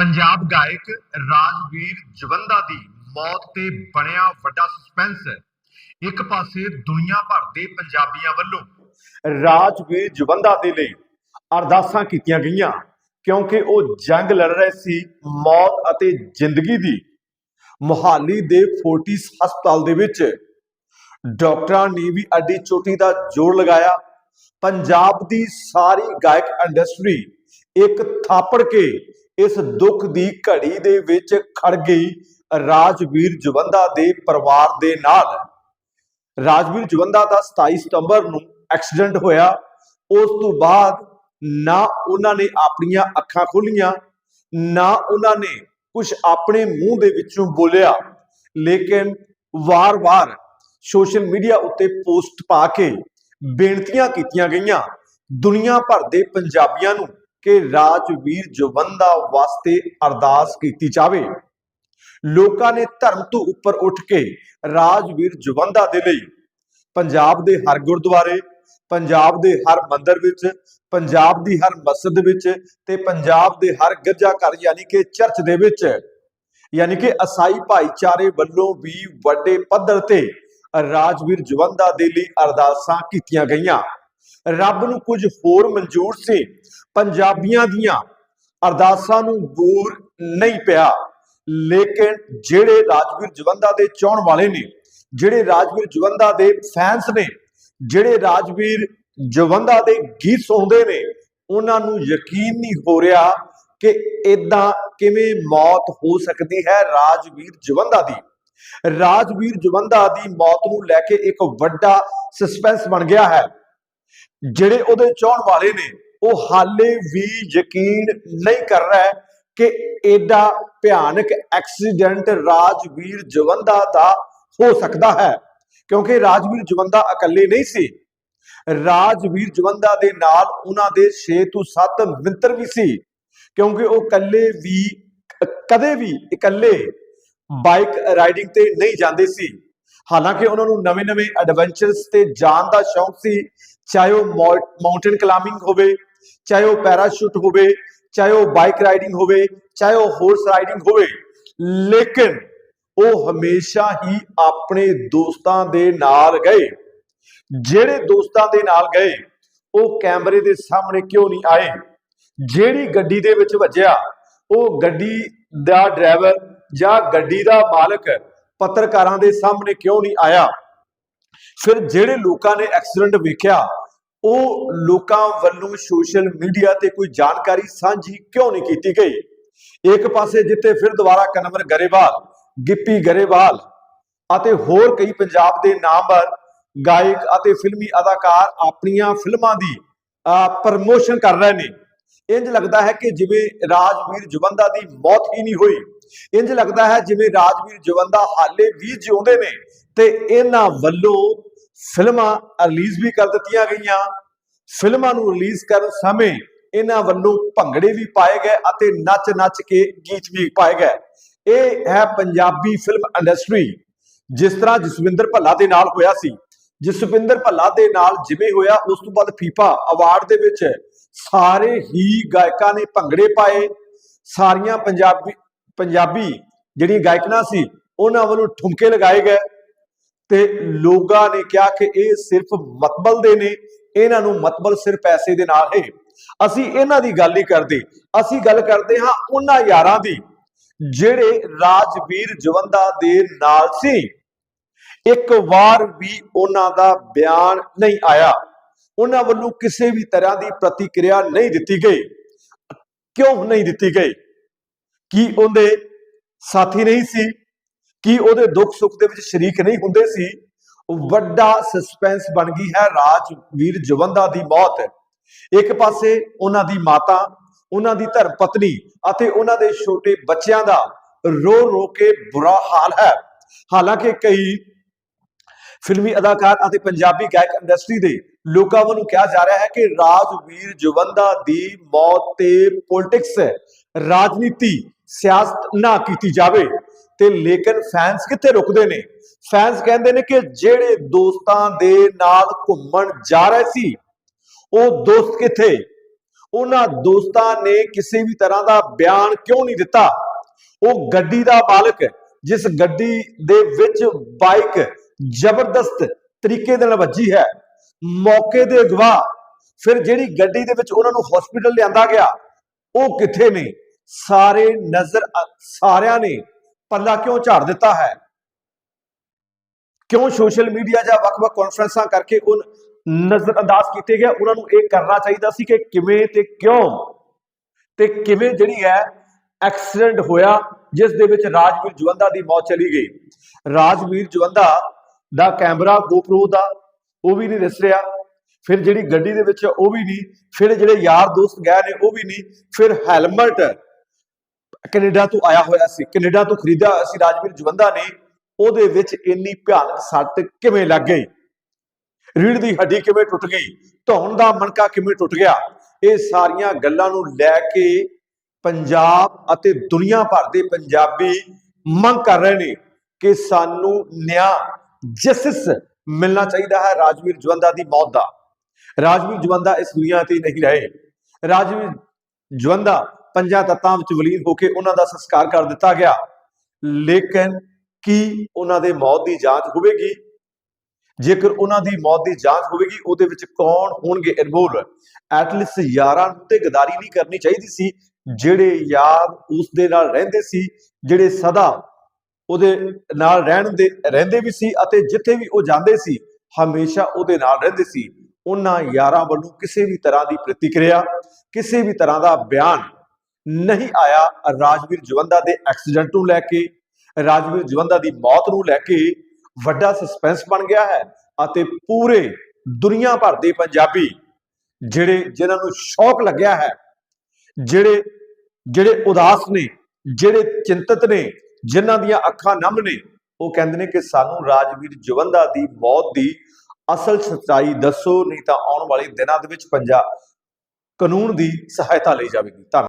ਪੰਜਾਬ ਗਾਇਕ ਰਾਜਵੀਰ ਜਵੰਦਾ ਦੀ ਮੌਤ ਤੇ ਬਣਿਆ ਵੱਡਾ ਸਸਪੈਂਸ ਇੱਕ ਪਾਸੇ ਦੁਨੀਆ ਭਰ ਦੇ ਪੰਜਾਬੀਆਂ ਵੱਲੋਂ ਰਾਜਵੀਰ ਜਵੰਦਾ ਦੇ ਲਈ ਅਰਦਾਸਾਂ ਕੀਤੀਆਂ ਗਈਆਂ, ਕਿਉਂਕਿ ਉਹ ਜੰਗ ਲੜ ਰਹੇ ਸੀ, ਮੌਤ ਅਤੇ ਜ਼ਿੰਦਗੀ ਦੀ। ਮੁਹਾਲੀ ਦੇ ਫੋਰਟਿਸ ਹਸਪਤਾਲ ਦੇ ਵਿੱਚ ਡਾਕਟਰਾਂ ਨੇ ਵੀ ਅੱਡੀ ਚੋਟੀ ਦਾ ਜੋਰ ਲਗਾਇਆ। ਪੰਜਾਬ ਦੀ ਸਾਰੀ ਗਾਇਕ ਇੰਡਸਟਰੀ ਇੱਕ ਥਾਪੜ ਕੇ ਇਸ ਦੁੱਖ ਦੀ ਘੜੀ ਦੇ ਵਿੱਚ ਖੜ ਗਈ ਰਾਜਵੀਰ ਜਵੰਦਾ ਦੇ ਪਰਿਵਾਰ ਦੇ ਨਾਲ। ਰਾਜਵੀਰ ਜਵੰਦਾ ਦਾ 27 ਸਤੰਬਰ ਨੂੰ ਐਕਸੀਡੈਂਟ ਹੋਇਆ। ਉਸ ਤੋਂ ਬਾਅਦ ਨਾ ਉਹਨਾਂ ਨੇ ਆਪਣੀਆਂ ਅੱਖਾਂ ਖੋਲੀਆਂ, ਨਾ ਉਹਨਾਂ ਨੇ ਕੁਝ ਆਪਣੇ ਮੂੰਹ ਦੇ ਵਿੱਚੋਂ ਬੋਲਿਆ। ਲੇਕਿਨ ਵਾਰ-ਵਾਰ ਸੋਸ਼ਲ ਮੀਡੀਆ ਉੱਤੇ ਪੋਸਟ ਪਾ ਕੇ ਬੇਨਤੀਆਂ ਕੀਤੀਆਂ ਗਈਆਂ। ਦੁਨੀਆ ਭਰ ਦੇ ਪੰਜਾਬੀਆਂ ਨੂੰ ਕਿ ਰਾਜਵੀਰ ਜਵੰਦਾ ਵਾਸਤੇ ਅਰਦਾਸ ਕੀਤੀ ਜਾਵੇ। ਲੋਕਾਂ ਨੇ ਧਰਮ ਤੋਂ ਉੱਪਰ ਉੱਠ ਕੇ ਰਾਜਵੀਰ ਜਵੰਦਾ ਦੇ ਲਈ ਪੰਜਾਬ ਦੇ ਹਰ ਗੁਰਦੁਆਰੇ, ਪੰਜਾਬ ਦੇ ਹਰ ਮੰਦਿਰ ਵਿੱਚ, ਪੰਜਾਬ ਦੀ ਹਰ ਮਸਜਿਦ ਵਿੱਚ ਤੇ ਪੰਜਾਬ ਦੇ ਹਰ ਗਿਰਜਾ ਘਰ ਯਾਨੀ ਕਿ ਚਰਚ ਦੇ ਵਿੱਚ ਯਾਨੀ ਕਿ ਅਸਾਈ ਭਾਈਚਾਰੇ ਵੱਲੋਂ ਵੀ ਵੱਡੇ ਪੱਧਰ ਤੇ ਰਾਜਵੀਰ ਜਵੰਦਾ ਦੇ ਲਈ ਅਰਦਾਸਾਂ ਕੀਤੀਆਂ ਗਈਆਂ। ਰੱਬ ਨੂੰ ਕੁਝ ਹੋਰ ਮਨਜ਼ੂਰ ਸੀ। ਪੰਜਾਬੀਆਂ ਦੀਆਂ ਅਰਦਾਸਾਂ ਨੂੰ ਬੂਰ ਨਹੀਂ ਪਿਆ। ਲੇਕਿਨ ਜਿਹੜੇ ਰਾਜਵੀਰ ਜਵੰਦਾ ਦੇ ਚਾਹਣ ਵਾਲੇ ਨੇ, ਜਿਹੜੇ ਰਾਜਵੀਰ ਜਵੰਦਾ ਦੇ ਫੈਨਸ ਨੇ, ਜਿਹੜੇ ਰਾਜਵੀਰ ਜਵੰਦਾ ਦੇ ਗੀਤ ਸੁਣਦੇ ਨੇ, ਉਹਨਾਂ ਨੂੰ ਯਕੀਨ ਨਹੀਂ ਹੋ ਰਿਹਾ ਕਿ ਇਦਾਂ ਕਿਵੇਂ ਮੌਤ ਹੋ ਸਕਦੀ ਹੈ ਰਾਜਵੀਰ ਜਵੰਦਾ ਦੀ। ਰਾਜਵੀਰ ਜਵੰਦਾ ਦੀ ਮੌਤ ਨੂੰ ਲੈ ਕੇ ਇੱਕ ਵੱਡਾ ਸਸਪੈਂਸ ਬਣ ਗਿਆ ਹੈ। ਜਿਹੜੇ ਉਹਦੇ ਚਾਹਣ ਵਾਲੇ ਨੇ, ਉਹ ਹਾਲੇ ਵੀ ਯਕੀਨ ਨਹੀਂ ਕਰ ਰਿਹਾ ਕਿ ਐਡਾ ਭਿਆਨਕ ਐਕਸੀਡੈਂਟ ਰਾਜਵੀਰ ਜਵੰਦਾ ਦਾ ਹੋ ਸਕਦਾ ਹੈ। ਕਿਉਂਕਿ ਰਾਜਵੀਰ ਜਵੰਦਾ ਇਕੱਲੇ ਨਹੀਂ ਸੀ। ਰਾਜਵੀਰ ਜਵੰਦਾ ਦੇ ਨਾਲ ਉਹਨਾਂ ਦੇ 6 ਤੋਂ 7 ਮਿੱਤਰ ਵੀ ਸੀ। ਕਿਉਂਕਿ ਉਹ ਇਕੱਲੇ ਵੀ, ਕਦੇ ਵੀ ਇਕੱਲੇ ਬਾਈਕ ਰਾਈਡਿੰਗ ਤੇ ਨਹੀਂ ਜਾਂਦੇ ਸੀ। ਹਾਲਾਂਕਿ ਉਹਨਾਂ ਨੂੰ ਨਵੇਂ-ਨਵੇਂ ਐਡਵੈਂਚਰਸ ਤੇ ਜਾਣ ਦਾ ਸ਼ੌਂਕ ਸੀ ਚਾਹੇ ਉਹ ਮਾਊਂਟੇਨ ਕਲਾਈਮਿੰਗ ਹੋਵੇ, ਚਾਹੇ ਉਹ ਪੈਰਾਸ਼ੂਟ ਹੋਵੇ, ਚਾਹੇ ਉਹ ਬਾਈਕ ਰਾਈਡਿੰਗ ਹੋਵੇ, ਚਾਹੇ ਉਹ ਹਾਰਸ ਰਾਈਡਿੰਗ ਹੋਵੇ, ਲੇਕਿਨ ਉਹ ਹਮੇਸ਼ਾ ਹੀ ਆਪਣੇ ਦੋਸਤਾਂ ਦੇ ਨਾਲ ਗਏ। ਜਿਹੜੇ ਦੋਸਤਾਂ ਦੇ ਨਾਲ ਗਏ, ਉਹ ਕੈਮਰੇ ਦੇ ਸਾਹਮਣੇ ਕਿਉਂ ਨਹੀਂ ਆਏ? ਜਿਹੜੀ ਗੱਡੀ ਦੇ ਵਿੱਚ ਵੱਜਿਆ, ਉਹ ਗੱਡੀ ਦਾ ਡਰਾਈਵਰ ਜਾਂ ਗੱਡੀ ਦਾ ਮਾਲਕ ਪੱਤਰਕਾਰਾਂ ਦੇ ਸਾਹਮਣੇ ਕਿਉਂ ਨਹੀਂ ਆਇਆ? ਫਿਰ ਜਿਹੜੇ ਲੋਕਾਂ ਨੇ ਐਕਸੀਡੈਂਟ ਵੇਖਿਆ ਉਹ ਲੋਕਾਂ ਵੱਲੋਂ ਸੋਸ਼ਲ ਮੀਡੀਆ ਤੇ ਕੋਈ ਜਾਣਕਾਰੀ ਸਾਂਝੀ ਕਿਉਂ ਨਹੀਂ ਕੀਤੀ ਗਈ? ਇੱਕ ਪਾਸੇ ਜਿੱਥੇ ਫਿਰ ਦੁਬਾਰਾ ਕਨਵਰ ਗਰੇਵਾਲ, ਗਿੱਪੀ ਗਰੇਵਾਲ ਅਤੇ ਹੋਰ ਕਈ ਪੰਜਾਬ ਦੇ ਨਾਮਵਰ, ਗਾਇਕ ਅਤੇ ਫਿਲਮੀ ਅਦਾਕਾਰ ਆਪਣੀਆਂ ਫਿਲਮਾਂ ਦੀ ਪ੍ਰਮੋਸ਼ਨ ਕਰ ਰਹੇ ਨੇ। ਇੰਜ ਲੱਗਦਾ ਹੈ ਕਿ ਜਿਵੇਂ ਰਾਜਵੀਰ ਜਵੰਦਾ ਦੀ ਮੌਤ ਹੀ ਨਹੀਂ ਹੋਈ ਇੰਜ ਲੱਗਦਾ ਹੈ ਜਿਵੇਂ ਰਾਜਵੀਰ ਜਵੰਦਾ ਹਾਲੇ ਵੀ ਜਿਉਂਦੇ ਨੇ ਤੇ ਇਹਨਾਂ ਵੱਲੋਂ ਫਿਲਮਾਂ ਰਿਲੀਜ਼ ਵੀ ਕਰ ਦਿੱਤੀਆਂ ਗਈਆਂ। ਫਿਲਮਾਂ ਨੂੰ ਰਿਲੀਜ਼ ਕਰਨ ਸਮੇਂ ਇਹਨਾਂ ਵੱਲੋਂ ਭੰਗੜੇ ਵੀ ਪਾਏ ਗਏ ਅਤੇ ਨੱਚ-ਨੱਚ ਕੇ ਗੀਤ ਵੀ ਪਾਏ ਗਏ। ਇਹ ਹੈ ਪੰਜਾਬੀ ਫਿਲਮ ਇੰਡਸਟਰੀ ਜਿਸ ਤਰ੍ਹਾਂ ਜਸਵਿੰਦਰ ਭੱਲਾ ਦੇ ਨਾਲ ਹੋਇਆ ਸੀ। ਜਸਵਿੰਦਰ ਭੱਲਾ ਦੇ ਨਾਲ ਜਿਵੇਂ ਹੋਇਆ, ਉਸ ਤੋਂ ਬਾਅਦ ਫੀਫਾ ਅਵਾਰਡ ਦੇ ਵਿੱਚ ਸਾਰੇ ਹੀ ਗਾਇਕਾਂ ਨੇ ਭੰਗੜੇ ਪਾਏ। ਸਾਰੀਆਂ ਪੰਜਾਬੀ ਪੰਜਾਬੀ ਜਿਹੜੀਆਂ ਗਾਇਕਨਾਂ ਸੀ, ਉਹਨਾਂ ਵੱਲੋਂ ਠੁਮਕੇ ਲਗਾਏ ਗਏ। ਤੇ ਲੋਕਾਂ ਨੇ ਕਿਹਾ ਕਿ ਇਹ ਸਿਰਫ ਮਤਬਲ ਦੇ ਨੇ, ਇਹਨਾਂ ਨੂੰ ਮਤਬਲ ਸਿਰਫ ਪੈਸੇ ਦੇ ਨਾਲ ਹੈ। ਅਸੀਂ ਇਹਨਾਂ ਦੀ ਗੱਲ ਨਹੀਂ ਕਰਦੇ। ਅਸੀਂ ਗੱਲ ਕਰਦੇ ਹਾਂ ਉਹਨਾਂ ਯਾਰਾਂ ਦੀ, ਜਿਹੜੇ ਰਾਜਵੀਰ ਜਵੰਦਾ ਦੇ ਨਾਲ ਸੀ। ਇੱਕ ਵਾਰ ਵੀ ਉਹਨਾਂ ਦਾ ਬਿਆਨ ਨਹੀਂ ਆਇਆ। ਉਹਨਾਂ ਵੱਲੋਂ ਕਿਸੇ ਵੀ ਤਰ੍ਹਾਂ ਦੀ ਪ੍ਰਤੀਕਿਰਿਆ ਨਹੀਂ ਦਿੱਤੀ ਗਈ। ਕਿਉਂ ਨਹੀਂ ਦਿੱਤੀ ਗਈ? ਕੀ ਉਹਦੇ ਸਾਥੀ ਨਹੀਂ ਸੀ? ਕੀ ਉਹਦੇ ਦੁੱਖ ਸੁੱਖ ਦੇ ਵਿੱਚ ਸ਼ਰੀਕ ਨਹੀਂ ਹੁੰਦੇ ਸੀ? ਵੱਡਾ ਸਸਪੈਂਸ ਬਣ ਗਈ ਹੈ ਰਾਜਵੀਰ ਜਵੰਦਾ ਦੀ ਮੌਤ। ਇੱਕ ਪਾਸੇ ਉਹਨਾਂ ਦੀ ਮਾਤਾ, ਉਹਨਾਂ ਦੀ ਧਰਮ ਪਤਨੀ ਅਤੇ ਉਹਨਾਂ ਦੇ ਛੋਟੇ ਬੱਚਿਆਂ ਦਾ ਰੋ ਰੋ ਕੇ ਬੁਰਾ ਹਾਲ ਹੈ। ਹਾਲਾਂਕਿ ਕਈ ਫਿਲਮੀ ਅਦਾਕਾਰ ਅਤੇ ਪੰਜਾਬੀ ਗਾਇਕ ਇੰਡਸਟਰੀ ਦੇ ਲੋਕਾਂ ਵੱਲੋਂ ਕਿਹਾ ਜਾ ਰਿਹਾ ਹੈ ਕਿ ਰਾਜਵੀਰ ਜਵੰਦਾ ਦੀ ਮੌਤ ਤੇ ਪੋਲਿਟਿਕਸ ਰਾਜਨੀਤੀ ਸਿਆਸਤ ਨਾ ਕੀਤੀ ਜਾਵੇ। ਤੇ ਲੇਕਿਨ ਫੈਨਸ ਕਿੱਥੇ ਰੁਕਦੇ ਨੇ? ਫੈਨਸ ਕਹਿੰਦੇ ਨੇ ਕਿ ਜਿਹੜੇ ਦੋਸਤਾਂ ਦੇ ਨਾਲ ਘੁੰਮਣ ਜਾ ਰਹੇ ਸੀ, ਉਹ ਦੋਸਤ ਕਿੱਥੇ? ਉਹਨਾਂ ਦੋਸਤਾਂ ਨੇ ਕਿਸੇ ਵੀ ਤਰ੍ਹਾਂ ਦਾ ਬਿਆਨ ਕਿਉਂ ਨਹੀਂ ਦਿੱਤਾ? ਉਹ ਗੱਡੀ ਦਾ ਮਾਲਕ, ਜਿਸ ਗੱਡੀ ਦੇ ਵਿੱਚ ਬਾਈਕ ਜ਼ਬਰਦਸਤ ਤਰੀਕੇ ਦੇ ਨਾਲ ਵੱਜੀ ਹੈ, ਮੌਕੇ ਦੇ ਗਵਾਹ ਫਿਰ ਜਿਹੜੀ ਗੱਡੀ ਦੇ ਵਿੱਚ ਉਹਨਾਂ ਨੂੰ ਹਸਪੀਟਲ ਲਿਆਂਦਾ ਗਿਆ, ਉਹ ਕਿੱਥੇ ਨੇ? ਸਾਰੇ ਨਜ਼ਰ ਸਾਰਿਆਂ ਨੇ ਪੱਲਾ ਕਿਉਂ ਝਾੜ ਦਿੱਤਾ ਹੈ? ਕਿਉਂ ਸੋਸ਼ਲ ਮੀਡੀਆ ਜਾਂ ਵੱਖ-ਵੱਖ ਕਾਨਫਰੰਸਾਂ ਕਰਕੇ ਉਹ ਨਜ਼ਰ ਕੀਤੇ ਗਏ? ਉਹਨਾਂ ਨੂੰ ਇਹ ਕਰਨਾ ਚਾਹੀਦਾ ਸੀ ਕਿ ਕਿਵੇਂ ਤੇ ਕਿਉਂ? ਤੇ ਕਿਵੇਂ ਜਿਹੜੀ ਹੈ ਐਕਸੀਡੈਂਟ ਹੋਇਆ, ਜਿਸ ਦੇ ਵਿੱਚ ਰਾਜਵੀਰ ਜਵੰਦਾ ਦੀ ਮੌਤ ਚਲੀ ਗਈ। ਰਾਜਵੀਰ ਜਵੰਦਾ ਦਾ ਕੈਮਰਾ GoPro ਦਾ, ਉਹ ਵੀ ਨਹੀਂ ਦਿਸ ਰਿਹਾ। ਫਿਰ ਜਿਹੜੀ ਗੱਡੀ ਦੇ ਵਿੱਚ ਉਹ ਵੀ ਨਹੀਂ। ਫਿਰ ਜਿਹੜੇ ਯਾਰ ਦੋਸਤ ਗਏ ਨੇ, ਉਹ ਵੀ ਨਹੀਂ। ਫਿਰ ਹੈਲਮਟ ਕੈਨੇਡਾ ਤੋਂ ਆਇਆ ਹੋਇਆ ਸੀ, ਕੈਨੇਡਾ ਤੋਂ ਖਰੀਦਿਆ ਹੋਇਆ ਸੀ ਰਾਜਵੀਰ ਜਵੰਦਾ ਨੇ, ਉਹਦੇ ਵਿੱਚ ਇੰਨੀ ਭਿਆਨਕ ਸੱਟ ਕਿਵੇਂ ਲੱਗ ਗਈ? ਰੀੜ ਦੀ ਹੱਡੀ ਕਿਵੇਂ ਟੁੱਟ ਗਈ? ਧੌਣ ਦਾ ਮਣਕਾ ਕਿਵੇਂ ਟੁੱਟ ਗਿਆ? ਇਹ ਸਾਰੀਆਂ ਗੱਲਾਂ ਨੂੰ ਲੈ ਕੇ ਪੰਜਾਬ ਅਤੇ ਦੁਨੀਆ ਭਰ ਦੇ ਪੰਜਾਬੀ ਮੰਗ ਕਰ ਰਹੇ ਨੇ ਕਿ ਸਾਨੂੰ ਨਿਆਂ ਜਸਟਿਸ ਮਿਲਣਾ ਚਾਹੀਦਾ ਹੈ ਰਾਜਵੀਰ ਜਵੰਦਾ ਦੀ ਮੌਤ ਦਾ। ਰਾਜਵੀਰ ਜਵੰਦਾ ਇਸ ਦੁਨੀਆ ਤੇ ਨਹੀਂ ਰਹੇ। ਰਾਜਵੀਰ ਜਵੰਦਾ ਪੰਜਾਂ ਤੱਤਾਂ ਵਿੱਚ ਵਲੀਨ ਹੋ ਕੇ ਉਹਨਾਂ ਦਾ ਸੰਸਕਾਰ ਕਰ ਦਿੱਤਾ ਗਿਆ। ਲੇਕਿਨ ਕੀ ਉਹਨਾਂ ਦੇ ਮੌਤ ਦੀ ਜਾਂਚ ਹੋਵੇਗੀ? ਜੇਕਰ ਉਹਨਾਂ ਦੀ ਮੌਤ ਦੀ ਜਾਂਚ ਹੋਵੇਗੀ, ਉਹਦੇ ਵਿੱਚ ਕੌਣ ਹੋਣਗੇ ਇਨਵੋਲਵ? ਐਟਲੀਸਟ ਯਾਰਾਂ ਨੂੰ ਤੇ ਗਦਾਰੀ ਨਹੀਂ ਕਰਨੀ ਚਾਹੀਦੀ ਸੀ, ਜਿਹੜੇ ਯਾਰ ਉਸ ਦੇ ਨਾਲ ਰਹਿੰਦੇ ਸੀ, ਜਿਹੜੇ ਸਦਾ ਉਹਦੇ ਨਾਲ ਰਹਿਣ ਦੇ, ਰਹਿੰਦੇ ਵੀ ਸੀ ਅਤੇ ਜਿੱਥੇ ਵੀ ਉਹ ਜਾਂਦੇ ਸੀ, ਹਮੇਸ਼ਾ ਉਹਦੇ ਨਾਲ ਰਹਿੰਦੇ ਸੀ। ਉਹਨਾਂ ਯਾਰਾਂ ਵੱਲੋਂ ਕਿਸੇ ਵੀ ਤਰ੍ਹਾਂ ਦੀ ਪ੍ਰਤੀਕਿਰਿਆ, ਕਿਸੇ ਵੀ ਤਰ੍ਹਾਂ ਦਾ ਬਿਆਨ ਨਹੀਂ ਆਇਆ। ਰਾਜਵੀਰ ਜਵੰਦਾ ਦੇ ਐਕਸੀਡੈਂਟ ਨੂੰ ਲੈ ਕੇ, ਰਾਜਵੀਰ ਜਵੰਦਾ ਦੀ ਮੌਤ ਨੂੰ ਲੈ ਕੇ ਵੱਡਾ ਸਸਪੈਂਸ ਬਣ ਗਿਆ ਹੈ ਅਤੇ ਪੂਰੇ ਦੁਨੀਆ ਭਰ ਦੇ ਪੰਜਾਬੀ ਜਿਹੜੇ ਜਿਨ੍ਹਾਂ ਨੂੰ ਸ਼ੌਕ ਲੱਗਿਆ ਹੈ, ਜਿਹੜੇ ਜਿਹੜੇ ਉਦਾਸ ਨੇ, ਜਿਹੜੇ ਚਿੰਤਤ ਨੇ, ਜਿਨ੍ਹਾਂ ਦੀਆਂ ਅੱਖਾਂ ਨਮ ਨੇ, ਉਹ ਕਹਿੰਦੇ ਨੇ ਕਿ ਸਾਨੂੰ ਰਾਜਵੀਰ ਜਵੰਦਾ ਦੀ ਮੌਤ ਦੀ ਅਸਲ ਸੱਚਾਈ ਦੱਸੋ, ਨਹੀਂ ਤਾਂ ਆਉਣ ਵਾਲੇ ਦਿਨਾਂ ਦੇ ਵਿੱਚ ਪੰਜਾਬ ਕਾਨੂੰਨ ਦੀ ਸਹਾਇਤਾ ਲਈ ਜਾਵੇਗੀ। ਧੰਨਵਾਦ।